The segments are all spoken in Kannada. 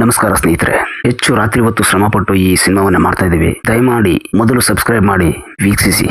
ನಮಸ್ಕಾರ ಸ್ನೇಹಿತರೆ. ಹೆಚ್ಚು ರಾತ್ರಿ ಹೊತ್ತು ಶ್ರಮಪಟ್ಟು ಈ ಸಿನಿಮಾವನ್ನ ಮಾಡ್ತಾ ಇದ್ದೀವಿ. ದಯಮಾಡಿ ಮೊದಲು ಸಬ್ಸ್ಕ್ರೈಬ್ ಮಾಡಿ, ವೀಕ್ಷಿಸಿ.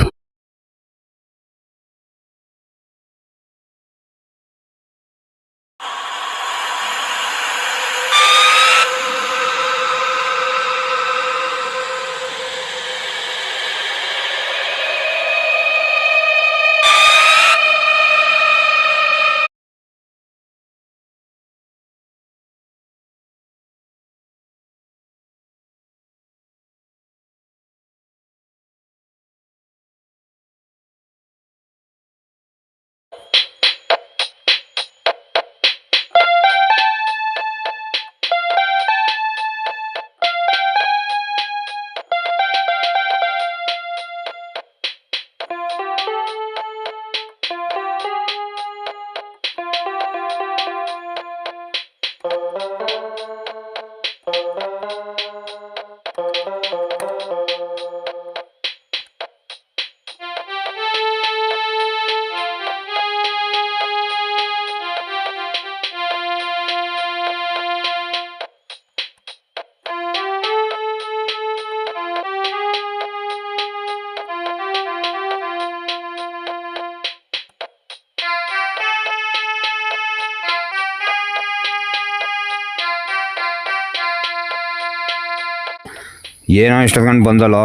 ಏನೋ ಇಷ್ಟೊಂದು ಬಂದಲ್ಲೋ?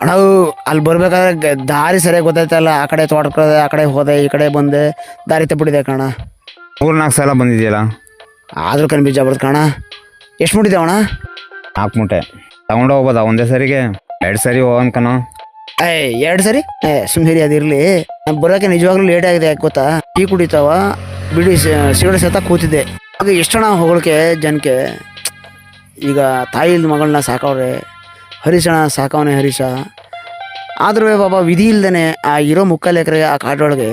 ಅಣ್ಣ ಅಲ್ಲಿ ಬರ್ಬೇಕಾದ್ರೆ ದಾರಿ ಸರಿಯಾಗಿ ಗೊತ್ತಾಯ್ತಲ್ಲ ಆ ಕಡೆ ತೋಟಕ್ಕೆ ಆ ಕಡೆ ಹೋದೆ ಈ ಕಡೆ ಬಂದೆ. ದಾರಿ ತಪ್ಪಿಡಿದೆ ಕಣ ಮೂರು ನಾಲ್ಕು ಸಲ ಬಂದಿದೆಯಲ್ಲ? ಆದರೂ ಕಣ್ ಬೀಜ ಬರ್ತದೆ ಕಣ ಎಷ್ಟು ಮುಟ್ಟಿದೆ ಅಣ್ಣ? ನಾಲ್ಕು ಮೂಟೆ. ತಗೊಂಡು ಹೋಗ್ಬೋದಾ ಒಂದೇ ಸರಿಗೆ? ಎರಡು ಸರಿ ಹೋಗನ್ಕನೋ ಏಯ್ ಎರಡು ಸರಿ? ಏ ಸುಮ್ಮನೆ ಅದಿರಲಿ ನಾನು ಬರೋಕೆ ನಿಜವಾಗ್ಲೂ ಲೇಟ್ ಆಗಿದೆ ಯಾಕೆ ಗೊತ್ತಾ? ಟೀ ಕುಡಿತಾವ ಬಿಡಿ ಸಿಗಡೆ ಸತ ಕೂತಿದ್ದೆ. ಎಷ್ಟು ಎಷ್ಟಣ ಹೊಗಳಿಕೆ ಜನಕ್ಕೆ? ಈಗ ತಾಯಿ ಮಗಳನ್ನ ಸಾಕವ್ರೆ ಹರೀಶಣ್ಣ ಸಾಕವನೇ ಹರೀಶ. ಆದರೂ ಬಾಬಾ ವಿಧಿ ಇಲ್ದೇ ಆ ಇರೋ ಮುಕ್ಕಾಲು ಆ ಕಾಡೊಳಗೆ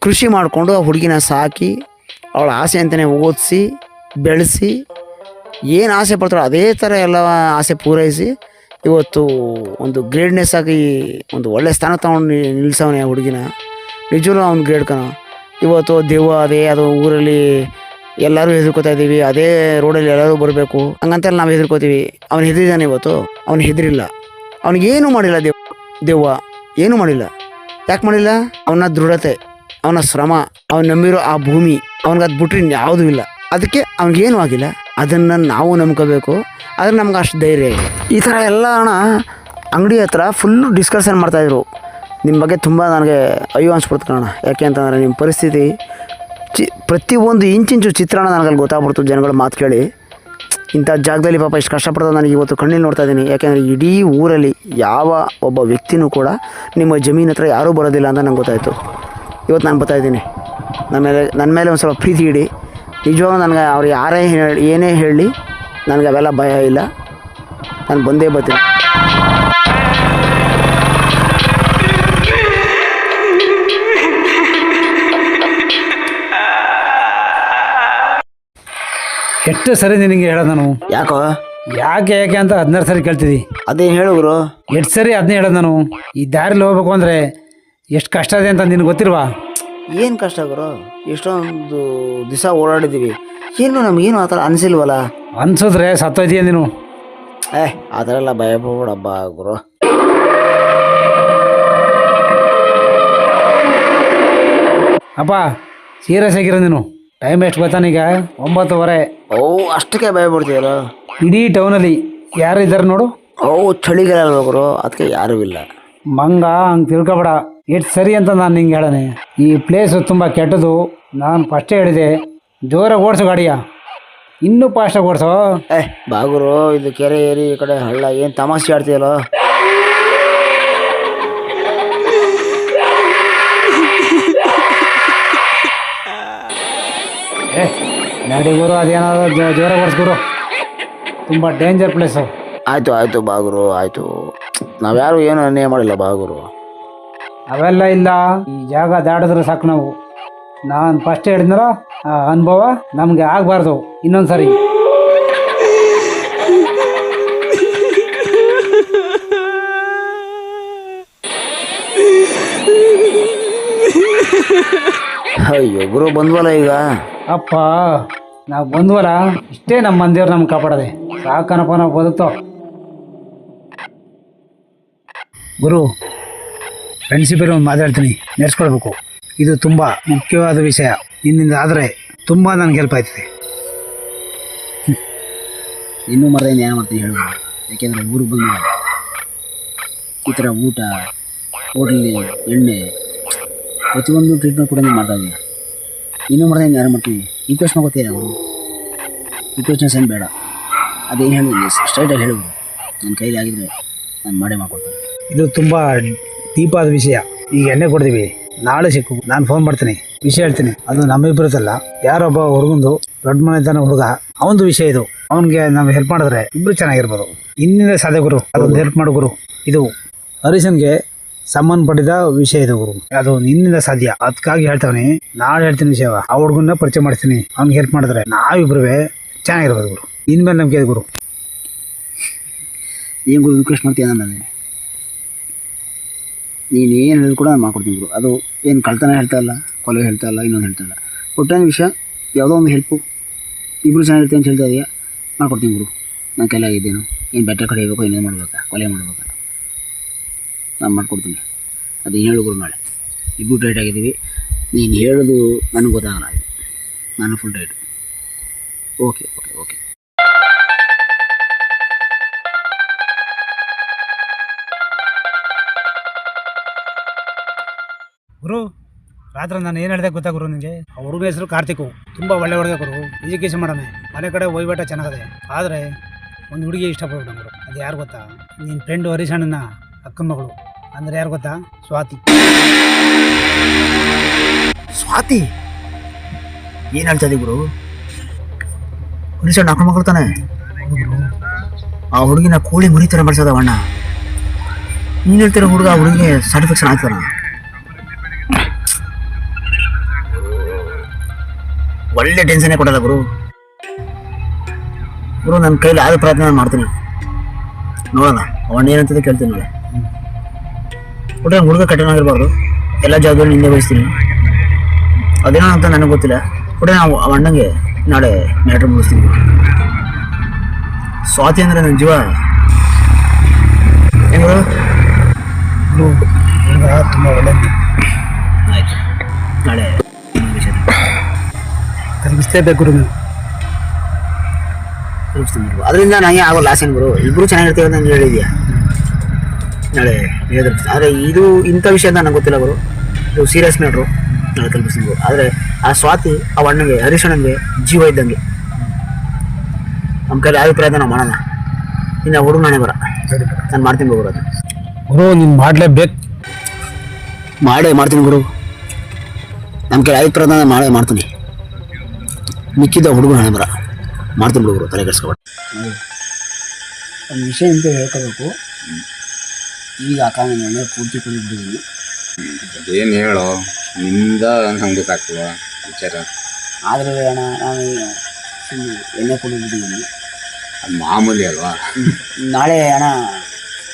ಕೃಷಿ ಮಾಡಿಕೊಂಡು ಆ ಹುಡುಗಿನ ಸಾಕಿ, ಅವಳ ಆಸೆ ಅಂತಲೇ ಓದಿಸಿ, ಬೆಳೆಸಿ, ಏನು ಆಸೆ ಪಡ್ತಾರೋ ಅದೇ ಥರ ಎಲ್ಲ ಆಸೆ ಪೂರೈಸಿ ಇವತ್ತು ಒಂದು ಗ್ರೇಡ್ನೆಸ್ ಆಗಿ ಒಂದು ಒಳ್ಳೆ ಸ್ಥಾನ ತಗೊಂಡು ನಿಲ್ಸವನೇ ಆ ಹುಡುಗಿನ. ನಿಜವೂ ಅವ್ನು ಗ್ರೇಡ್ ಕಣ. ಇವತ್ತು ದೆವ್ವ ಅದೇ, ಅದು ಊರಲ್ಲಿ ಎಲ್ಲರೂ ಹೆದರ್ಕೋತಾ ಇದ್ದೀವಿ. ಅದೇ ರೋಡಲ್ಲಿ ಎಲ್ಲರೂ ಬರಬೇಕು. ಹಂಗಂತೆಲ್ಲ ನಾವು ಹೆದರ್ಕೋತೀವಿ. ಅವ್ನು ಹೆದರಿದ್ದಾನೆ ಇವತ್ತು. ಅವ್ನು ಹೆದರಿಲ್ಲ. ಅವನಿಗೇನು ಮಾಡಿಲ್ಲ ದೇವ್, ದೇವ್ವ? ಏನೂ ಮಾಡಿಲ್ಲ. ಯಾಕೆ ಮಾಡಿಲ್ಲ? ಅವನ ದೃಢತೆ, ಅವನ ಶ್ರಮ, ಅವ್ನು ನಂಬಿರೋ ಆ ಭೂಮಿ ಅವ್ನಿಗೆ ಅದು ಬಿಟ್ರೆ ಯಾವುದೂ ಇಲ್ಲ. ಅದಕ್ಕೆ ಅವ್ನಿಗೇನು ಆಗಿಲ್ಲ? ಅದನ್ನು ನಾವು ನಂಬ್ಕೋಬೇಕು. ಆದ್ರೆ ನಮ್ಗೆ ಅಷ್ಟು ಧೈರ್ಯ ಇದೆ ಈ ಥರ ಎಲ್ಲ ಅಣ್ಣ ಅಂಗಡಿ ಹತ್ರ ಫುಲ್ಲು ಡಿಸ್ಕಷನ್ ಮಾಡ್ತಾಯಿದ್ರು ನಿಮ್ಮ ಬಗ್ಗೆ ತುಂಬ ನನಗೆ ಅಯ್ಯೋ ಅನ್ಸ್ಬಿಡ್ತು ಕಣ ಯಾಕೆ ಅಂತಂದರೆ ನಿಮ್ಮ ಪರಿಸ್ಥಿತಿ ಚಿ ಪ್ರತಿಯೊಂದು ಇಂಚಿಂಚು ಚಿತ್ರಣ ನನಗಲ್ಲಿ ಗೊತ್ತಾಗ್ಬಿಡ್ತು ಜನಗಳು ಮಾತು ಕೇಳಿ. ಇಂಥ ಜಾಗದಲ್ಲಿ ಪಾಪ ಇಷ್ಟು ಕಷ್ಟಪಡೋದು ನನಗೆ ಇವತ್ತು ಕಣ್ಣಲ್ಲಿ ನೋಡ್ತಾ ಇದ್ದೀನಿ. ಯಾಕೆಂದರೆ ಇಡೀ ಊರಲ್ಲಿ ಯಾವ ಒಬ್ಬ ವ್ಯಕ್ತಿನೂ ಕೂಡ ನಿಮ್ಮ ಜಮೀನ ಹತ್ರ ಯಾರೂ ಬರೋದಿಲ್ಲ ಅಂತ ನಂಗೆ ಗೊತ್ತಾಯಿತು. ಇವತ್ತು ನಾನು ಬರ್ತಾ ಇದ್ದೀನಿ. ನನ್ನ ಮೇಲೆ ನನ್ನ ಮೇಲೆ ಒಂದು ಸ್ವಲ್ಪ ಪ್ರೀತಿ ಇಡಿ. ನಿಜವಾಗ್ಲೂ ನನಗೆ ಅವ್ರು ಯಾರೇ ಹೇಳಿ, ಏನೇ ಹೇಳಲಿ ನನಗೆ ಅವೆಲ್ಲ ಭಯ ಇಲ್ಲ. ನಾನು ಬಂದೇ ಬರ್ತೀನಿ. ಎಷ್ಟು ಸರಿ ನಿನಗೆ ಹೇಳೋದು ನಾನು. ಯಾಕೋ? ಯಾಕೆ ಯಾಕೆ ಅಂತ ಹದಿನಾರು ಸರಿ ಕೇಳ್ತಿದ್ದಿ ಅದೇನು ಗುರು? ಎಷ್ಟು ಸರಿ ಅದನ್ನೇ ಹೇಳೋದು ನಾನು. ಈ ದಾರಿಲಿ ಹೋಗ್ಬೇಕು ಅಂದರೆ ಎಷ್ಟು ಕಷ್ಟ ಇದೆ ಅಂತ ನಿನಗೆ ಗೊತ್ತಿಲ್ವಾ? ಏನು ಕಷ್ಟ ಗುರು? ಎಷ್ಟೊಂದು ದಿವಸ ಓಡಾಡಿದ್ದೀವಿ ಏನು ನಮಗೇನು ಆ ಥರ ಅನಿಸಿಲ್ವಲ್ಲ? ಅನ್ಸಿದ್ರೆ ಸತ್ತೋಯ್ತೀಯ ನೀನು. ಏ ಆ ಥರ ಎಲ್ಲ ಭಯ ಗುರು. ಅಪ್ಪ ಸೀರಿಯಸ್ ಆಗಿರೋ ನೀನು. ಟೈಮ್ ಎಷ್ಟು ಗೊತ್ತಾನೀಗ ಒಂಬತ್ತುವರೆ. ಓ ಅಷ್ಟಕ್ಕೆ ಭಯ ಪಡ್ತೀಯಲ್ಲ ಇಡೀ ಟೌನಲ್ಲಿ ಯಾರು ಇದ್ದಾರೆ ನೋಡು? ಓ ಚಳಿಗಾಲ ಅಲ್ವಾ ಗುರು ಅದಕ್ಕೆ ಯಾರೂ ಇಲ್ಲ. ಮಂಗ ಹಂಗೆ ತಿಳ್ಕೊಬೇಡ. ಎಷ್ಟು ಸರಿ ಅಂತ ನಾನು ನಿಂಗೆ ಹೇಳನೆ. ಈ ಪ್ಲೇಸು ತುಂಬ ಕೆಟ್ಟದು. ನಾನು ಫಸ್ಟೇ ಹೇಳಿದೆ ಜೋರಾಗಿ ಓಡಿಸು ಗಾಡಿಯ. ಇನ್ನೂ ಫಾಸ್ಟಾಗಿ ಓಡಿಸೋ. ಏ ಬಾಗುರು ಇದು ಕೆರೆ ಏರಿ ಈ ಕಡೆ ಹಳ್ಳ ಏನು ತಮಾಷೆ ಆಡ್ತೀಯಲ್ಲ? ನಡಿ ಗುರು ಅದೇನಾದ್ರು ಜೋರ ಜೋರಾಗಿ ಗುರು. ತುಂಬ ಡೇಂಜರ್ ಪ್ಲೇಸು ಆಯಿತು ಆಯಿತು ಬಾಗುರು ಆಯಿತು. ನಾವ್ಯಾರು ಏನು ಅನ್ಯಾಯ ಮಾಡಿಲ್ಲ ಬಾಗುರು. ಅವೆಲ್ಲ ಇಲ್ಲ. ಈ ಜಾಗ ದಾಟಿದ್ರೆ ಸಾಕು ನಾವು. ನಾನು ಫಸ್ಟ್ ಹೇಳಿದ್ನಲ್ಲ ಆ ಅನುಭವ ನಮಗೆ ಆಗಬಾರ್ದು ಇನ್ನೊಂದ್ಸರಿ. ಅಯ್ಯೋ ಗುರು ಬಂದ್ವಲ್ಲ ಈಗ? ಅಪ್ಪ. ನಾವು ಬಂದ್ವಲ್ಲ ಇಷ್ಟೇ ನಮ್ಮ ಮಂದಿಯವ್ರು ನಮ್ಗೆ ಕಾಪಾಡದೆ. ಸಾಕನಪ್ಪ ನಾವು ಬದುಕ್ತೋ. ಗುರು ಫ್ರೆಂಡ್ಶಿಪ್ ಒಂದು ಮಾತಾಡ್ತೀನಿ ನೆನೆಸ್ಕೊಳ್ಬೇಕು ಇದು ತುಂಬ ಮುಖ್ಯವಾದ ವಿಷಯ. ನಿನ್ನಿಂದ ಆದರೆ ತುಂಬ ನನಗೆ ಹೆಲ್ಪ್ ಆಯ್ತದೆ. ಇನ್ನೂ ಮರ ಏನು ಮಾಡ್ತೀನಿ ಹೇಳ್ಬೋದು ಯಾಕೆಂದರೆ ಊರಿಗೆ ಬಂದ ಈ ಥರ ಊಟ ಹೋಟ್ಲಲ್ಲಿ ಎಣ್ಣೆ ಪ್ರತಿಯೊಂದು ಟ್ರೀಟ್ಮೆಂಟ್ ಕೂಡ ನೀವು ಮಾಡ್ತಾ ಇದ್ದೀನಿ ಇನ್ನೂ ಮರ ಏನು ಯಾರು ಮಾಡ್ತೀನಿ? ರಿಕ್ವೆಸ್ಟ್ ಮಾಡ್ಕೋತೀಯ ಅವರು ರಿಕ್ವೆಸ್ಟ್ನೆಸ್ ಏನು ಬೇಡ. ಅದೇನು ಹೇಳಿ ಸ್ಟ್ರೈಟಾಗಿ ಹೇಳುವುದು. ನನ್ನ ಕೈಲಿ ಆಗಿದ್ರೆ ನಾನು ಮಾಡೇ ಮಾಡ್ಕೊಡ್ತೀನಿ ಇದು ತುಂಬ ದೀಪಾದ ವಿಷಯ. ಈಗ ಎಣ್ಣೆ ಕೊಡ್ತೀವಿ. ನಾಳೆ ಸಿಕ್ಕು. ನಾನು ಫೋನ್ ಮಾಡ್ತೀನಿ. ವಿಷಯ ಹೇಳ್ತೀನಿ. ಅದು ನಮ್ಮಿಬ್ಬರದಲ್ಲ ಯಾರೊಬ್ಬ ಹುಡುಗಂದು ದೊಡ್ಡ ಮನೆ ಇದ್ದಾನೆ ಹುಡುಗ. ಅವನದು ವಿಷಯ ಇದು. ಅವನಿಗೆ ನಾವು ಹೆಲ್ಪ್ ಮಾಡಿದ್ರೆ ಇಬ್ರು ಚೆನ್ನಾಗಿರ್ಬೋದು. ಇನ್ನಿಂದ ಸಾಧ್ಯ ಗುರು. ಅದೊಂದು ಹೆಲ್ಪ್ ಮಾಡು ಗುರು. ಇದು ಹರೀಶನ್ಗೆ ಸಂಬಂಧಪಟ್ಟಿದ ವಿಷಯ ಇದು ಗುರು. ಅದು ನಿನ್ನಿಂದ ಸಾಧ್ಯ. ಅದಕ್ಕಾಗಿ ಹೇಳ್ತಾವನಿ, ನಾಳೆ ಹೇಳ್ತೀನಿ ವಿಷಯ ಆ ಹುಡುಗನ್ನ ಪರಿಚಯ ಮಾಡ್ತೀನಿ. ಅವ್ನಿಗೆ ಹೆಲ್ಪ್ ಮಾಡಿದ್ರೆ ನಾವಿಬ್ರು ಚೆನ್ನಾಗಿರ್ಬೋದು ಗುರು. ಇನ್ಮೇಲೆ ನಂಬಿಕೆ ಇದೆ ಗುರು. ಏನು ಗುರು ರಿಕ್ವೆಸ್ಟ್ ಮಾಡ್ತೀಯ ನನಗೆ ನೀನು ಏನು ಹೇಳಿದ್ರು ಕೂಡ ನಾನು ಮಾಡ್ಕೊಡ್ತೀನಿ ಗುರು. ಅದು ಏನು ಕಳ್ತನ ಹೇಳ್ತಾ ಇಲ್ಲ, ಕೊಲೆ ಹೇಳ್ತಾ ಇಲ್ಲ, ಇನ್ನೊಂದು ಹೇಳ್ತಾ ಇಲ್ಲ. ಒಟ್ಟಿನ ವಿಷಯ, ಯಾವುದೋ ಒಂದು ಹೆಲ್ಪು ಇಬ್ಬರು ಚೆನ್ನಾಗಿರ್ತೀವಿ ಅಂತ ಹೇಳ್ತಾ ಇದೆಯಾ, ಮಾಡ್ಕೊಡ್ತೀನಿ ಗುರು. ನನ್ನ ಕೈಲಾಗಿದ್ದೇನು ಏನು ಬೆಟ್ಟ ಕಡೆ ಹೋಗ್ಬೇಕು ಇನ್ನೇನು ಮಾಡ್ಬೇಕಾ? ಕೊಲೆ ಮಾಡ್ಬೇಕಾ? ನಾನು ಮಾಡ್ಕೊಡ್ತೀನಿ. ಅದು ಹೇಳು ಗುರು ನಾಳೆ. ಇಬ್ಬರು ಟೈಟ್ ಆಗಿದ್ದೀವಿ. ನೀನು ಹೇಳೋದು ನನಗೆ ಗೊತ್ತಾಗಲ್ಲ ನಾನು full tight okay okay okay ಗುರು, ರಾತ್ರಿ ನಾನು ಏನು ಹೇಳಿದೆ ಗೊತ್ತಾ ಗುರು ನಿಮಗೆ ಹುಡುಗ ಹೆಸರು ಕಾರ್ತಿಕು ತುಂಬ ಒಳ್ಳೆ ಹುಡುಗ ಗುರು. ಎಜುಕೇಶನ್ ಮಾಡೋಣ ಮನೆ ಕಡೆ ವಹಿವಾಟ ಚೆನ್ನಾಗಿದೆ. ಆದರೆ, ಒಂದು ಹುಡುಗಿ ಇಷ್ಟಪಡ್ಬಿಟ್ಟು ಗುರು. ಅದು ಯಾರು ಗೊತ್ತಾ? ನಿನ್ನ ಫ್ರೆಂಡು ಹರೀಶ್ ಅಣ್ಣನ ಅಕ್ಕನ ಮಗಳು. ಅಂದರೆ ಯಾರು ಗೊತ್ತಾ? ಸ್ವಾತಿ. ಸ್ವಾತಿ? ಏನು ಹೇಳ್ತಾ ಇದ್ದೀವಿ ಗುರು? ಹುಡುಗಿ ಅಕ್ಕನ ಮಗಳು ತಾನೆ? ಆ ಹುಡುಗಿನ ಕೋಳಿ ಮುರಿ ತರ ಬರ್ಸದ ಅಣ್ಣ. ನೀನು ಹೇಳ್ತಿರೋ ಹುಡುಗ ಆ ಹುಡುಗಿಗೆ ಸ್ಯಾಟಿಸ್ಫ್ಯಾಕ್ಷನ್ ಆಗ್ತಾರ ಒಳ್ಳೆ ಟೆನ್ಷನ್ನೇ ಕೊಡಲ್ಲ ಗುರು. ಗುರು ನನ್ನ ಕೈಲಿ ಆದ ಪ್ರಯತ್ನ ಮಾಡ್ತೀನಿ. ನೋಡೋಣ ಅವಣ್ಣ ಏನಂತದೆ ಕೇಳ್ತೀನಿ ನಾಳೆ ನಾನು ಹುಡುಗ ಕಠಿಣವಾಗಿರ್ಬಾರ್ದು ಎಲ್ಲ ಜಾಗದಲ್ಲಿ ನಿಂದೆ ಬಯಸ್ತೀನಿ ಅದೇನೋ ಅಂತ ನನಗೆ ಗೊತ್ತಿಲ್ಲ. ಒಟ್ಟು ನಾವು ಆ ಅಣ್ಣಂಗೆ ನಾಳೆ ಮ್ಯಾಟ್ರ್ ಮುಗಿಸ್ತೀನಿ. ಸ್ವಾತಿ ಅಂದರೆ ನನ್ನ ಜೀವ. ತುಂಬ ಒಳ್ಳೆ ಆಯ್ತು. ನಾಳೆ ತಲುಪಿಸ್ಲೇಬೇಕು ಗುರು ನೀವು ಗುರು. ಅದರಿಂದ ನನಗೆ ಆಗೋ ಲಾಸ್ ಏನು ಗುರು? ಇಬ್ಬರು ಚೆನ್ನಾಗಿರ್ತೀವಿ ಅಂತ ನಂಗೆ ಹೇಳಿದ್ಯಾ? ನಾಳೆ ಹೇಳಿದ್ರೆ ಆದರೆ ಇದು ಇಂಥ ವಿಷಯ ಅಂತ ನನಗೆ ಗೊತ್ತಿಲ್ಲ ಗುರು. ಇದು ಸೀರಿಯಸ್ ಮ್ಯಾಟ್ರು ನಾಳೆ ತಲುಪಿಸ್ತೀನಿ ಗುರು. ಆದರೆ ಆ ಸ್ವಾತಿ ಆ ಅಣ್ಣಗೆ ಹರೀಶ್ ಜೀವ ಇದ್ದಂಗೆ. ನಮ್ಮ ಕೈಲಿ ಯಾವ ಪ್ರಯತ್ನ ನಾವು ಮಾಡೋಣ. ಇನ್ನು ಹುಡುಗ ನಾನೇ ಬರ. ನಾನು ಮಾಡ್ತೀನಿ ಗುರು ಅದು ಗುರು ನೀನು ಮಾಡಲೇಬೇಕು. ಮಾಡೇ ಮಾಡ್ತೀನಿ ಗುರು. ನಮ್ಮ ಕೈ ಐದು ನಾನು ಮಾಡೇ ಮಾಡ್ತೀನಿ. ಮಿಕ್ಕಿದ್ದ ಹುಡುಗ ನಾನೇ ಬರ. ಮಾಡ್ತೀನಿ ಗುರು ತಲೆ ಕೆಡಿಸ್ಕೊಬೇಡ. ಒಂದು ವಿಷಯ ಅಂತ ಹೇಳ್ಕೋಬೇಕು. ಈಗ ನಾನು ಎಣ್ಣೆ ಪೂರ್ತಿ ಕುಡಿದ್ಬಿಟ್ಟಿದ್ದೀನಿ ಅದೇನು ಹೇಳೋ? ನಿಂದ ನಂಗೆ ಗೊತ್ತಾಗ್ತದ ವಿಚಾರ. ಆದರೆ ಅಣ್ಣ ನಾನು ಸುಮ್ಮನೆ ಎಣ್ಣೆ ಕುಡಿದ್ಬಿಟ್ಟಿದ್ದೀನಿ. ಅದು ಮಾಮೂಲಿ ಅಲ್ವಾ? ನಾಳೆ ಅಣ್ಣ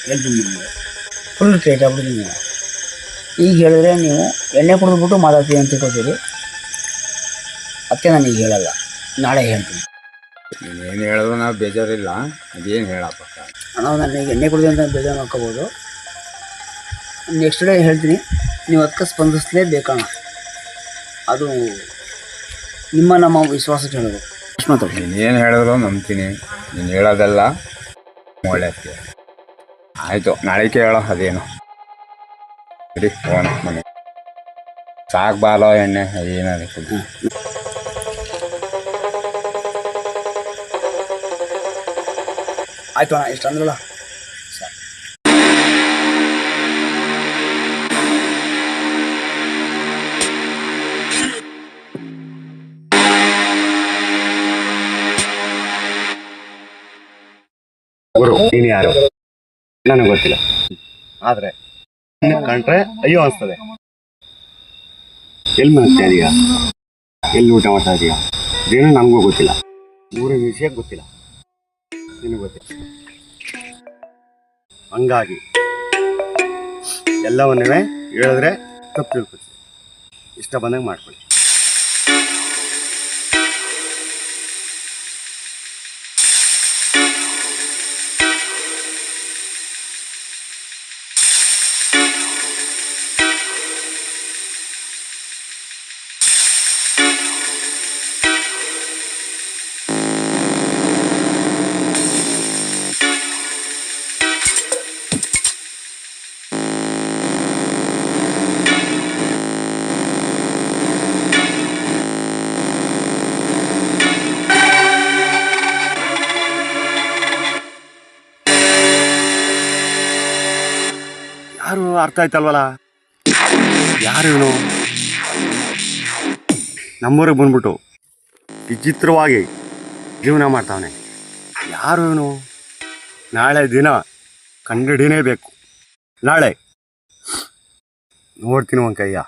ಹೇಳ್ತೀನಿ ನಿಮಗೆ. ಫುಲ್ ಸ್ಟ್ರೇಟ್ ಆಗ್ಬಿಟ್ಟಿದ್ದೀನಿ ಈಗ ಹೇಳಿದ್ರೆ ನೀವು ಎಣ್ಣೆ ಕುಡಿದ್ಬಿಟ್ಟು ಮಾತಾಡ್ತೀವಿ ಅಂತ ತಿಳ್ಕೊತೀರಿ. ಅದಕ್ಕೆ ನಾನು ಈಗ ಹೇಳಲ್ಲ. ನಾಳೆ ಹೇಳ್ತೀನಿ. ನೀನು ಏನು ಹೇಳಿದ್ರು ನಾವು ಬೇಜಾರಿಲ್ಲ. ಅದೇನು ಹೇಳಪ್ಪ? ಅಣ್ಣ ನಾನು ಈಗ ಎಣ್ಣೆ ಕುಡಿದೆ ಅಂತ ಬೇಜಾರು ಮಾಡ್ಕೋಬೋದು. ನೆಕ್ಸ್ಟ್ ಡೇ ಹೇಳ್ತೀನಿ ನೀವು ಅದಕ್ಕೆ ಸ್ಪಂದಿಸಲೇಬೇಕಣ್ಣ ಅದು ನಿಮ್ಮ ನಮ್ಮ ವಿಶ್ವಾಸ ಹೇಳೋದು. ಅಷ್ಟು ಮಾತಾಡಿ ನೀನು ಏನು ಹೇಳಿದ್ರು ನಂಬ್ತೀನಿ. ನೀನು ಹೇಳೋದೆಲ್ಲ ಒಳ್ಳೆ ಆಯಿತು ನಾಳೆ ಕೇಳೋ ಅದೇನು. ಸರಿ ಫೋನ್ ಮನೆ ಸಾಕು ಬಾಲೋ ಎಣ್ಣೆ ಕುಡಿ ಆಯ್ತು ಅಣ್ಣ ಇಷ್ಟು ಅಂದ್ರಲ್ಲ? ಗುರು ನೀನು ಯಾರು? ನನಗೆ ಗೊತ್ತಿಲ್ಲ. ಆದ್ರೆ ಕಂಡ್ರೆ ಅಯ್ಯೋ ಅನಿಸ್ತದೆ. ಎಲ್ಲಿ ಮನಸ್ತಾ ಇದೀಯಾ? ಎಲ್ಲಿ ಊಟ ಮಾಡ್ತಾ ಇದೀಯಾ? ಇದೇನು ನಮಗೂ ಗೊತ್ತಿಲ್ಲ. ಊರ ವಿಷಯ ಗೊತ್ತಿಲ್ಲ. ನಿನಗೆ ಗೊತ್ತಿಲ್ಲ. ಹಂಗಾಗಿ ಎಲ್ಲವನ್ನೇ ಹೇಳಿದ್ರೆ ತಪ್ಪು ತಿಳ್ಕೊಳ್ತೀನಿ. ಇಷ್ಟ ಬಂದಂಗೆ ಮಾಡ್ಕೊಳ್ಳಿ. ಅರ್ಥ ಆಯ್ತಲ್ವಲ್ಲ? ಯಾರು ಇವನು? ನಮ್ಮೂರಿಗೆ ಬಂದ್ಬಿಟ್ಟು ವಿಚಿತ್ರವಾಗಿ ಜೀವನ ಮಾಡ್ತಾವನೆ. ಯಾರು ಇವನು? ನಾಳೆ ದಿನ ಕಂಡಿಡಿನೇ ಬೇಕು. ನಾಳೆ. ನೋಡ್ತೀನಿ ಒಂದು ಕೈಯ